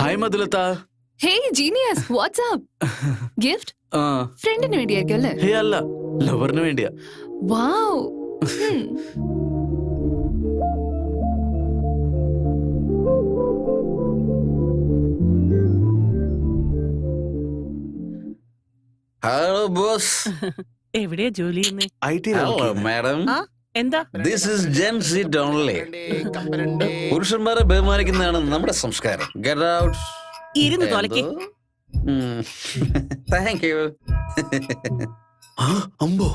Hi Madhulatha hey genius WhatsApp gift ആ. ഫ്രണ്ടിന് വേണ്ടിയായിരിക്കും അല്ലേ. ഹേ അല്ല ലവറിന് വേണ്ടിയാ വാവ് ഹലോ ബോസ് എവിടെയാ ജോലി ചെയ്യുന്നേ? ഐ ടി ഹലോ മാഡം ആ. എന്താ? This is gen it only പുരുഷന്മാരെ ബഹുമാനിക്കുന്നതാണ് നമ്മുടെ സംസ്കാരം. ഗെറ്റ് ഔട്ട് ഇരുന്ന് തൊലക്ക്. താങ്ക് യു അമ്പോ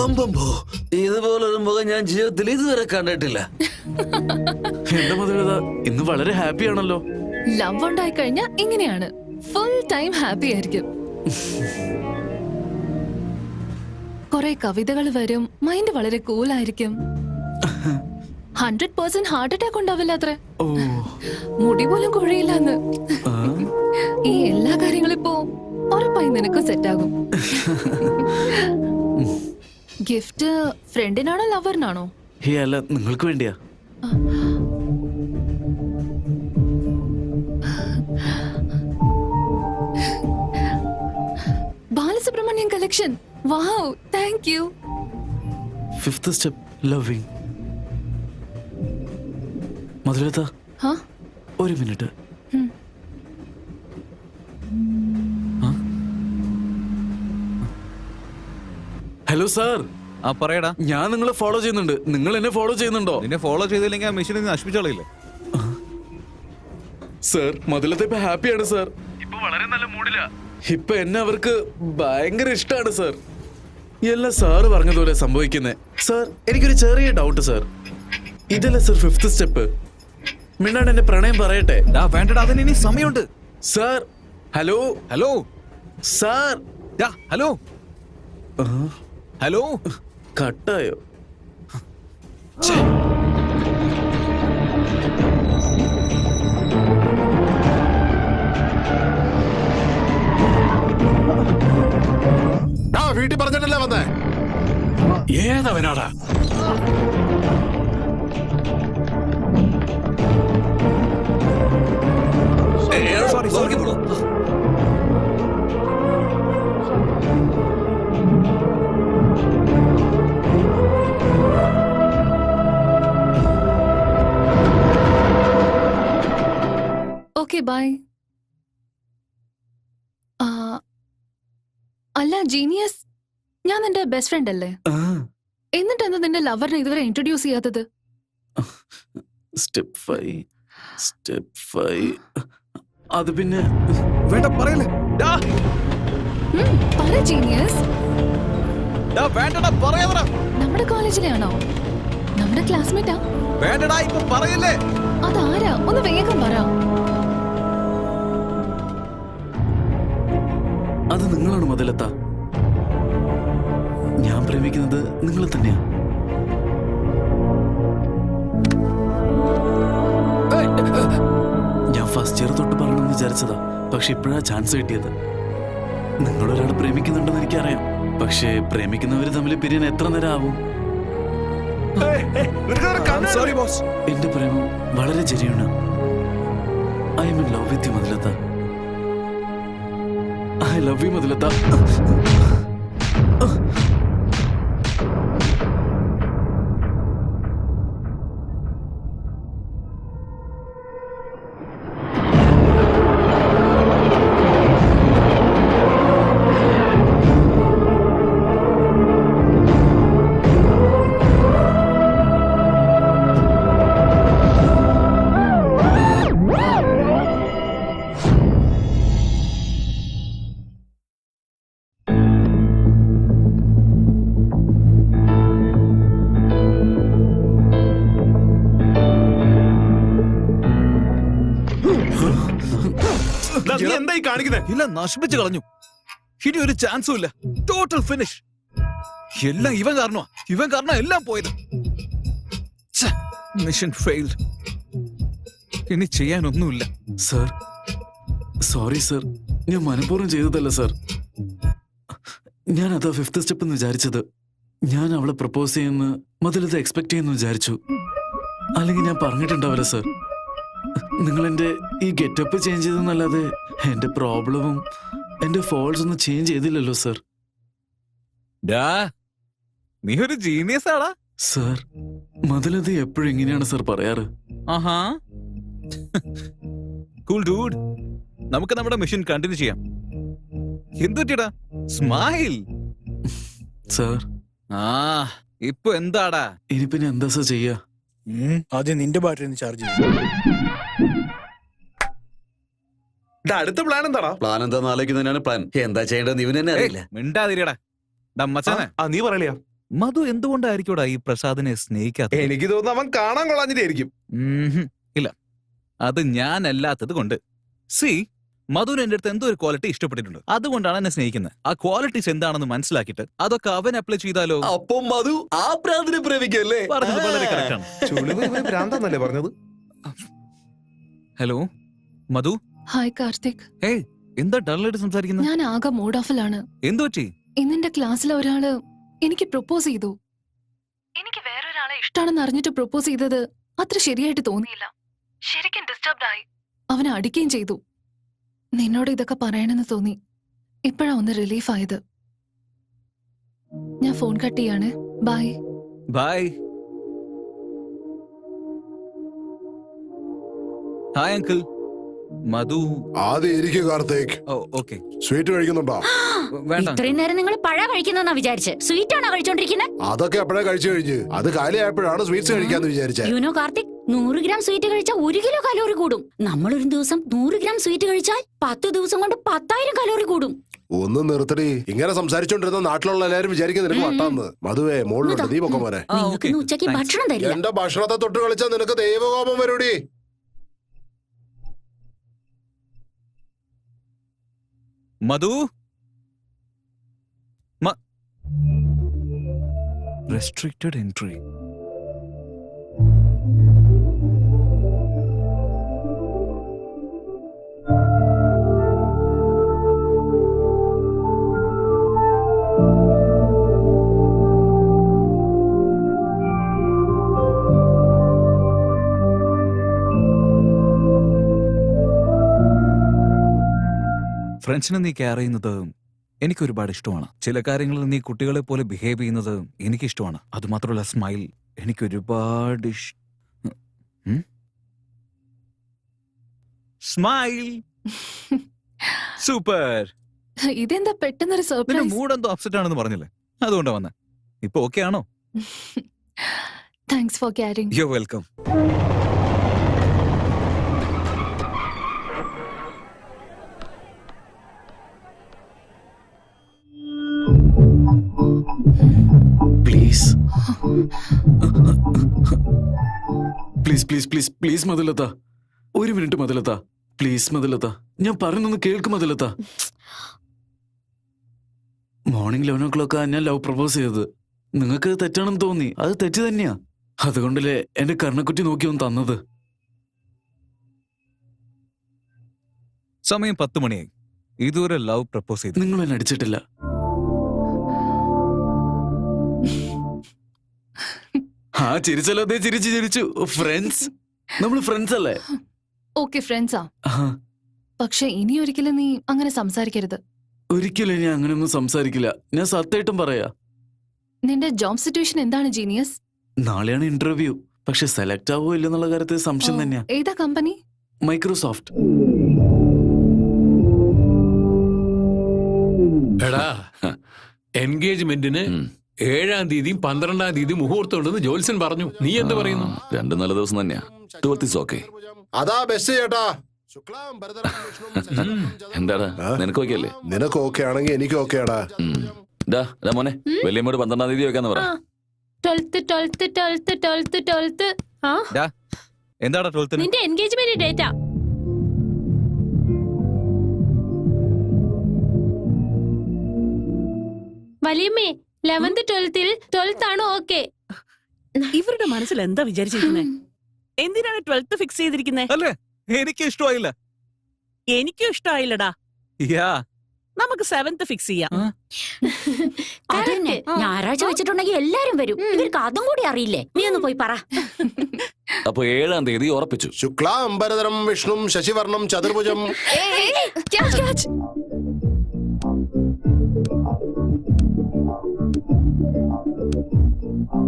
അമ്പമ്പോ. ഇതുപോലൊരു മുഖം ഞാൻ ജീവിതത്തിൽ ഇതുവരെ കണ്ടിട്ടില്ല. എന്റെ മധുലത ഇന്ന് വളരെ ഹാപ്പി ആണല്ലോ. ലവ് ഉണ്ടായി കഴിഞ്ഞാൽ ഇങ്ങനെയാണ്. ഫുൾ ടൈം ഹാപ്പി ആയിരിക്കും. കുറെ കവിതകൾ വരും. മൈൻഡ് വളരെ കൂൾ ആയിരിക്കും. ഹൺഡ്രഡ് പേഴ്സെന്റ് ഹാർട്ട് അറ്റാക്ക് ഉണ്ടാവില്ല അത്ര. മുടി പോലും കുഴയില്ലെന്ന് ഈ എല്ലാ കാര്യങ്ങളും ഇപ്പോ ഉറപ്പായി നിനക്ക് സെറ്റ് ആകും. ഗിഫ്റ്റ് ഫ്രണ്ടിനാണോ ലവറിനാണോ ഹേ അല്ല നിങ്ങൾക്ക് വേണ്ടിയാ. Balasubrahmanyam collection wow thank you fifth step loving Madhulatha ഹാ ഒരു മിനിറ്റ്. Hello sir. ആ പറയടാ. ഞാൻ നിങ്ങളെ ഫോളോ ചെയ്യുന്നുണ്ട്. നിങ്ങൾ എന്നെ ഫോളോ ചെയ്യുന്നുണ്ടോ? നിന്നെ ഫോളോ ചെയ്തില്ലെങ്കിൽ ആ മെഷീൻ നശിപ്പിച്ചോളില്ലേ സാർ മധുലത്തെ ഇപ്പൊ ഹാപ്പിയാണ് സാർ. ഇപ്പൊ വളരെ നല്ല മൂഡിലാ ഇപ്പൊ എന്നെ അവർക്ക് ഭയങ്കര ഇഷ്ടമാണ് സർ. എല്ലാം സാറ് പറഞ്ഞതുപോലെ സംഭവിക്കുന്നേ. സാർ എനിക്കൊരു ചെറിയ ഡൗട്ട് സാർ. ഇതല്ലേ സർ ഫിഫ്ത് സ്റ്റെപ്പ് മിണ്ണാട് എന്റെ പ്രണയം പറയട്ടെ. ഡാ വേണ്ടടാ അതിന് ഇനി സമയമുണ്ട്. Sir hello? ഹലോ? സാർ? ഡാ ഹലോ? ഹലോ? കട്ടായോ? വീട്ടിൽ പറഞ്ഞിട്ടല്ലേ വന്നേ? ഏതവനാടാ? സോറി സോറി ഓക്കെ ബൈ അല്ല ജീനിയസ് ഞാൻ നിന്റെ ബെസ്റ്റ് ഫ്രണ്ട് അല്ലേ? ആ. എന്നിട്ട് എന്താ നിന്റെ ലവറിനെ ഇതുവരെ ഇൻട്രൊഡ്യൂസ് ചെയ്യാത്തത്? സ്റ്റെപ്പ് ഫൈവ് സ്റ്റെപ്പ് ഫൈവ് അത് പിന്നെ വേണ്ട പറയല്ലേ. പറ ജീനിയസ് ഡാ വേണ്ടടാ പറയാതടാ നമ്മുടെ കോളേജിലെ ആണോ നമ്മുടെ ക്ലാസ്മേറ്റാ വേണ്ടടാ ഇപ്പൊ പറയല്ലേ. നിങ്ങളെ തന്നെയാ. ഞാൻ ഫസ്റ്റ് ഇയർ തൊട്ട് പറയണമെന്ന് വിചാരിച്ചതാ. പക്ഷെ ഇപ്പോഴാ ചാൻസ് കിട്ടിയത്. നിങ്ങളൊരാൾ പ്രേമിക്കുന്നുണ്ടെന്ന് എനിക്കറിയാം. പക്ഷേ പ്രേമിക്കുന്നവര് തമ്മിൽ പിരിയാൻ എത്ര നേരം ആവും എന്റെ പ്രേമം വളരെ genuine I am in love with you Madhulatha I love you Madhulatha നീ എന്തായി കാണിക്കുന്നേ? ഇല്ല നശിപ്പിച്ചു കളഞ്ഞു. ഇനി ഒരു ചാൻസും ഇല്ല. ടോട്ടൽ ഫിനിഷ് എല്ലാം ഇവൻ കാരണമാ. ഇവൻ കാരണം എല്ലാം പോയത്. മിഷൻ ഫെയിൽഡ് ഇനി ചെയ്യാനൊന്നുമില്ല. Sir sorry sir. ഞാൻ മനഃപൂർവം ചെയ്തതല്ല സർ. ഞാൻ അതാ ഫിഫ്ത് സ്റ്റെപ്പ് എന്ന് വിചാരിച്ചത്. ഞാൻ അവളെ പ്രപ്പോസ് ചെയ്യുന്ന മുതലത് എക്സ്പെക്ട് ചെയ്യുന്നു വിചാരിച്ചു. അല്ലെങ്കിൽ ഞാൻ പറഞ്ഞിട്ടുണ്ടാവില്ല സർ. നിങ്ങൾ എന്റെ ഈ ഗെറ്റപ്പ് ചേഞ്ച് ചെയ്തെന്നല്ലാതെ എന്റെ പ്രോബ്ലവും എന്റെ ഫോൾസ് ഒന്നും ചേഞ്ച് ചെയ്തില്ലല്ലോ സർ ഡാ നീ ഒരു ജീനിയസ് ആടാ. സർ മതിലത് എപ്പോഴും ഇങ്ങനെയാണ് സർ പറയാറ്. ആഹാ. കൂൾ ഡൂഡ് നമുക്ക് നമ്മുടെ മിഷൻ കണ്ടിന്യൂ ചെയ്യാം. എന്തുറ്റിടാ? സ്മൈൽ സർ ആ ഇപ്പൊ എന്താടാ? ഇനി പിന്നെ എന്താ സർ ചെയ്യാ? ആദ്യം നിന്റെ ബാറ്ററി ഒന്ന് ചാർജ് ചെയ്യും. അടുത്ത പ്ലാൻ എന്താടാ? പ്ലാൻ എന്താന്ന് ആലോചിക്കുന്നതിനാണ് പ്ലാൻ എന്താ ചെയ്യേണ്ടത് ഇവന് തന്നെ അറിയില്ല. മിണ്ടാതിരിയടാ. ഡാ മച്ചാനെ. ആ നീ പറയലയാ. മധു എന്തുകൊണ്ടായിരിക്കൂടാ ഈ പ്രസാദിനെ സ്നേഹിക്കാത്ത എനിക്ക് തോന്നുന്നു അവൻ കാണാൻ കൊള്ളാഞ്ഞിട്ടായിരിക്കും. ഇല്ല. അത് ഞാനല്ലാത്തത് കൊണ്ട്. സി മധുവിന് എന്റെ അടുത്ത് എന്തോ ഒരു ക്വാളിറ്റി ഇഷ്ടപ്പെട്ടിട്ടുണ്ട്? അതുകൊണ്ടാണ് എന്നെ സ്നേഹിക്കുന്നത്. ആ ക്വാളിറ്റീസ് എന്താണെന്ന് മനസ്സിലാക്കിയിട്ട് അതൊക്കെ അവൻ അപ്ലൈ ചെയ്താലോ? അപ്പം മധു ആ പ്രാന്തിനെ പ്രേമിക്കല്ലേ പറഞ്ഞത് വളരെ ആണ്. ചുളിവ് ഇവന് ഭ്രാന്താന്നല്ലേ പറഞ്ഞത്? ഹലോ? മധു? ഹായ് കാർത്തിക് ഏയ് എന്താ ഡള്ളായിട്ട് സംസാരിക്കുന്നത് ഞാൻ ആകെ മൂഡ് ഓഫിലാണ് എന്തു പറ്റി? ഇന്നെന്റെ ക്ലാസ്സിലെ ഒരാൾ എനിക്ക് പ്രൊപ്പോസ് ചെയ്തു. എനിക്ക് വേറൊരാളെ ഇഷ്ടമാണെന്ന് അറിഞ്ഞിട്ട് പ്രൊപ്പോസ് ചെയ്തത് അത്ര ശരിയായിട്ട് തോന്നിയില്ല. ശരിക്കും ഡിസ്റ്റർബ്ഡ് ആയി. അവനെ അടിക്കുകയും ചെയ്തു. നിന്നോട് ഇതൊക്കെ പറയണമെന്ന് തോന്നി. ഇപ്പോഴാ ഒന്ന് റിലീഫ് ആയത്. ഞാൻ ഫോൺ കട്ട് ചെയ്യാണ്. Bye bye hi uncle Madhu. ആദ്യം ഇരിക്കും കാർത്തേക്. ഓ ഓക്കെ. സ്വീറ്റ് കഴിക്കുന്നുണ്ടോ? വേണ്ട. ഇത്രയും നേരം നിങ്ങൾ പഴ കഴിക്കുന്നെന്നാ വിചാരിച്ച്. സ്വീറ്റ് ആണോ കഴിച്ചോണ്ടിരിക്കുന്നത് അതൊക്കെ എപ്പോഴാ കഴിച്ചു കഴിഞ്ഞ്? അത് കാലിയായപ്പോഴാണ് സ്വീറ്റ്സ് കഴിക്കാന്ന് വിചാരിച്ചേ. യുനോ കാർത്തിക് നൂറ് ഗ്രാം സ്വീറ്റ് കഴിച്ചാൽ ഒരു കിലോ കലോറി കൂടും. നമ്മൾ ഒരു ദിവസം നൂറ് ഗ്രാം സ്വീറ്റ് കഴിച്ചാൽ പത്ത് ദിവസം കൊണ്ട് പത്തായിരം കലോറി കൂടും. ഒന്ന് നിർത്തടി. ഇങ്ങനെ സംസാരിച്ചോണ്ടിരുന്ന നാട്ടിലുള്ള എല്ലാരും വിചാരിക്കും നിനക്ക് വട്ടാന്ന്. മധുവേ മോളിലുണ്ട് നീ പൊക്കം നിങ്ങൾക്ക്. ഇന്ന് ഉച്ചയ്ക്ക്. ഭക്ഷണം തരില്ല. എന്റെ ഭക്ഷണത്തെ തൊട്ട് കളിച്ചാൽ നിനക്ക് ദൈവകോപം വരൂടി. மது ம ரெஸ்ட்ரிக்டட் என்ட்ரி ഫ്രണ്ട്സിനെ നീ കെയർ ചെയ്യുന്നത് എനിക്ക് ഒരുപാട് ഇഷ്ടമാണ്. ചില കാര്യങ്ങളിൽ നീ കുട്ടികളെ പോലെ ബിഹേവ് ചെയ്യുന്നത് എനിക്ക് ഇഷ്ടമാണ്. അതുമാത്രമല്ല സ്മൈൽ എനിക്ക് ഒരുപാട് സ്മൈൽ സൂപ്പർ ഇതെന്താ പെട്ടെന്നൊരു നിന്റെ സർപ്രൈസ് മൂഡ് എന്തോ അപ്സെറ്റ് ആണെന്ന് പറഞ്ഞില്ലേ? അതുകൊണ്ടാ വന്നെ. ഇപ്പൊ ഓക്കെ ആണോ? Thanks for caring you welcome please please please please Madhulatha ഒരു മിനിറ്റ് മതിലത്ത പ്ലീസ് മതിലത്ത ഞാൻ പറഞ്ഞൊന്ന് കേൾക്കും മതിലത്ത മോർണിംഗ് ലെവൻ ഓ ക്ലോക്കാ ഞാൻ ലവ് പ്രപ്പോസ് ചെയ്തത്. നിങ്ങൾക്ക് തെറ്റാണെന്ന് തോന്നി. അത് തെറ്റ് തന്നെയാ. അതുകൊണ്ടല്ലേ എന്റെ കർണക്കുറ്റി നോക്കി ഒന്ന് തന്നത്. സമയം പത്ത് മണിയായി. ഇതുവരെ ലവ് പ്രപ്പോസ് ചെയ്തു നിങ്ങൾ എന്നെ അടിച്ചിട്ടില്ല. ആ ചിരിച്ചല്ലോ അതേ ചിരിച്ചു ചിരിച്ചു. ഫ്രണ്ട്സ് നമ്മൾ ഫ്രണ്ട്സ് അല്ലേ? ഓക്കെ ഫ്രണ്ട്സാ പക്ഷെ ഇനി ഒരിക്കലും നീ അങ്ങനെ സംസാരിക്കരുത്. ഒരിക്കലും ഞാൻ അങ്ങനെയൊന്നും സംസാരിക്കില്ല. ഞാൻ സത്യമായിട്ടും പറയാ. നിന്റെ ജോബ് സിറ്റുവേഷൻ എന്താണ് ജീനിയസ് നാളെയാണ് ഇന്റർവ്യൂ പക്ഷെ സെലക്ട് ആവോ ഇല്ലെന്നുള്ള കാര്യത്തിൽ സംശയം തന്നെയാ. ഏതാ കമ്പനി മൈക്രോസോഫ്റ്റ് എടാ എൻഗേജ്മെന്റിന്. ഏഴാം തീയതിയും പന്ത്രണ്ടാം തീയതി മുഹൂർത്തം ഉണ്ടെന്ന് ജോത്സ്യൻ പറഞ്ഞു. നീ എന്ത് പറയുന്നു? രണ്ട് നല്ല ദിവസം തന്നെയാ. ട്വൽത്ത് ഇസ് ഓക്കെ അതാ ബെസ്റ്റ് ചേട്ടാ. എന്താടാ? നിനക്ക് ഓക്കെ അല്ലേ? നിനക്ക് ഓക്കെ ആണെങ്കിൽ എനിക്ക് ഓക്കെ ആടാ. ഡാ ഡാ മോനെ പന്ത്രണ്ടാം തീയതി വെക്കാന്ന് പറ. Twelfth twelfth twelfth twelfth twelfth ആ? എന്താടാ ട്വൽത്തിന് നിന്റെ എൻഗേജ്മെന്റ് ഡേറ്റാ വലിയമ്മേ ലെവൻത്ത് ട്വൽത്തിൽ ട്വൽത്ത് ആണ് ഓക്കെ? ഇവരുടെ മനസ്സിൽ എന്താ വിചാരിച്ചിരിക്കുന്നത് എന്തിനാണ് ട്വൽത്ത് ഫിക്സ് ചെയ്തിരിക്കുന്നത് അല്ലേ? എനിക്ക് ഇഷ്ടമായില്ല. എനിക്കും ഇഷ്ടമായില്ലടാ. യാ. നമുക്ക് സെവൻത്ത് ഫിക്സ് ചെയ്യാം. ഞായറാഴ്ച വെച്ചിട്ടുണ്ടെങ്കിൽ എല്ലാരും വരും. ഇവർക്ക് അതും കൂടി അറിയില്ലേ? നീ ഒന്ന് പോയി പറ. അപ്പൊ ഏഴാം തീയതി ഉറപ്പിച്ചു. ശുക്ലാംബരതരം വിഷ്ണു ശശിവർണം ചതുർഭുജം.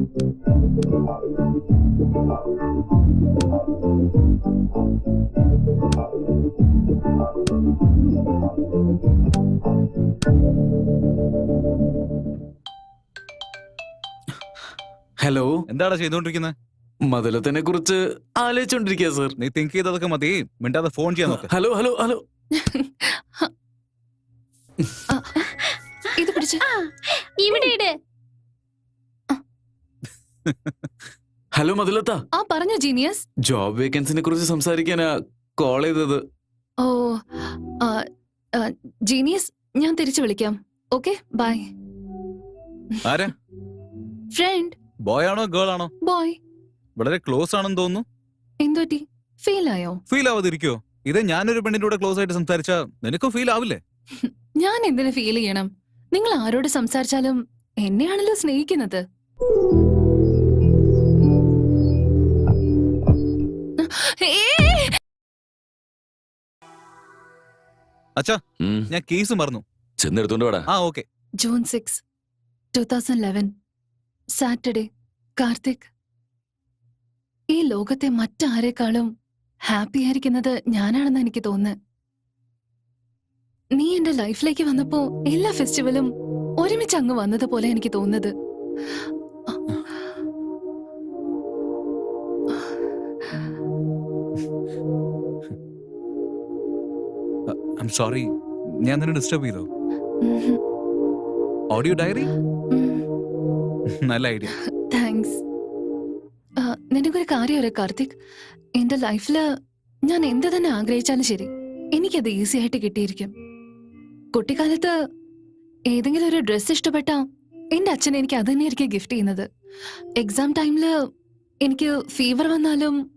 ഹലോ. എന്താണ് ചെയ്തുകൊണ്ടിരിക്കുന്നത് മതിലത്തിനെ കുറിച്ച് ആലോചിച്ചോണ്ടിരിക്കുക സർ. നീ തിങ്ക് ചെയ്തതൊക്കെ മതി. മിണ്ടാതെ ഫോൺ ചെയ്യാൻ നോക്ക്. Hello hello hello. ഇത് പിടിച്ചു. ഇവിടെ ഇട്. ഹലോ മധുലത്ത ആ പറഞ്ഞോ ജീനിയസ് ജോബ് വേക്കൻസിനെ കുറിച്ച് സംസാരിക്കാനാ കോൾ ചെയ്തത്. ഓ ജീനിയസ് ഞാൻ തിരിച്ചു വിളിക്കാം. ഓക്കെ ബൈ ആരാ? ഫ്രണ്ട് ബോയ് ആണോ ഗേൾ ആണോ? ബോയ് വളരെ ക്ലോസ് ആണെന്ന് തോന്നുന്നു. എന്തുപറ്റി? ഫീൽ ആയോ? ഫീൽ ആവാതിരിക്കോ ഇത് ഞാനൊരു പെണ്ണിന്റെ കൂടെ ക്ലോസ് ആയിട്ട് സംസാരിച്ചാ നിനക്കും ഫീൽ ആവില്ലേ? ഞാൻ എന്തിനു ഫീൽ ചെയ്യണം? നിങ്ങൾ ആരോട് സംസാരിച്ചാലും എന്നെയാണല്ലോ സ്നേഹിക്കുന്നത്. അച്ഛാ ഉം, ഞാൻ കേസ് മറന്നു. ചെന്നെടുത്തോണ്ട് വാടാ. ആ okay. June six two thousand eleven Saturday Karthik. ഈ ലോകത്തെ മറ്റാരെക്കാളും ഹാപ്പി ആയിരിക്കുന്നത് ഞാനാണെന്ന് എനിക്ക് തോന്നുന്നത് നീ എന്റെ ലൈഫിലേക്ക് വന്നപ്പോ എല്ലാ ഫെസ്റ്റിവലും ഒരുമിച്ച് അങ്ങ് വന്നതുപോലെ എനിക്ക് തോന്നുന്നത്. ഐം സോറി ഞാൻ നിന്നെ ഡിസ്റ്റർബ് ചെയ്തോ? ഓഡിയോ ഡയറി നല്ല ഐഡിയ താങ്ക്സ് നിനക്കൊരു കാര്യം അറിയാം കാർത്തിക്. എന്റെ ലൈഫിൽ ഞാൻ എന്ത് തന്നെ ആഗ്രഹിച്ചാലും ശരി എനിക്കത് ഈസി ആയിട്ട് കിട്ടിയിരിക്കും. കുട്ടിക്കാലത്ത് ഏതെങ്കിലും ഒരു ഡ്രസ് ഇഷ്ടപ്പെട്ട എന്റെ അച്ഛൻ എനിക്ക് അത് തന്നെയായിരിക്കും ഗിഫ്റ്റ് ചെയ്യുന്നത്. എക്സാം ടൈമിൽ എനിക്ക് ഫീവർ വന്നാലും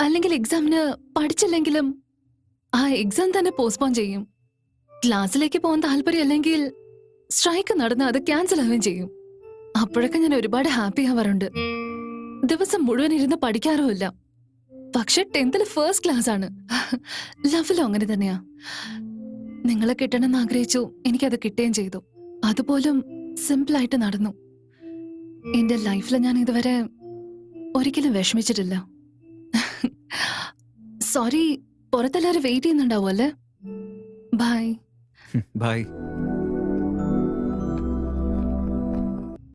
അല്ലെങ്കിൽ എക്സാമിന് പഠിച്ചില്ലെങ്കിലും ആ എക്സാം തന്നെ പോസ്റ്റ്പോൺ ചെയ്യും. ക്ലാസ്സിലേക്ക് പോകാൻ താല്പര്യം അല്ലെങ്കിൽ സ്ട്രൈക്ക് നടന്ന് അത് ക്യാൻസൽ ആവുകയും ചെയ്യും. അപ്പോഴൊക്കെ ഞാൻ ഒരുപാട് ഹാപ്പി ആവാറുണ്ട്. ദിവസം മുഴുവൻ ഇരുന്ന് പഠിക്കാറുമില്ല പക്ഷെ ടെൻത്തിൽ ഫസ്റ്റ് ക്ലാസ് ആണ്. ലവിലും അങ്ങനെ തന്നെയാ. നിങ്ങളെ കിട്ടണമെന്ന് ആഗ്രഹിച്ചു എനിക്കത് കിട്ടുകയും ചെയ്തു. അതുപോലും സിമ്പിളായിട്ട് നടന്നു. എന്റെ ലൈഫിൽ ഞാൻ ഇതുവരെ ഒരിക്കലും വിഷമിച്ചിട്ടില്ല. സോറി പുറത്തെല്ലാരും വെയിറ്റ് ചെയ്യുന്നുണ്ടാവും അല്ലേ ബൈ ബൈ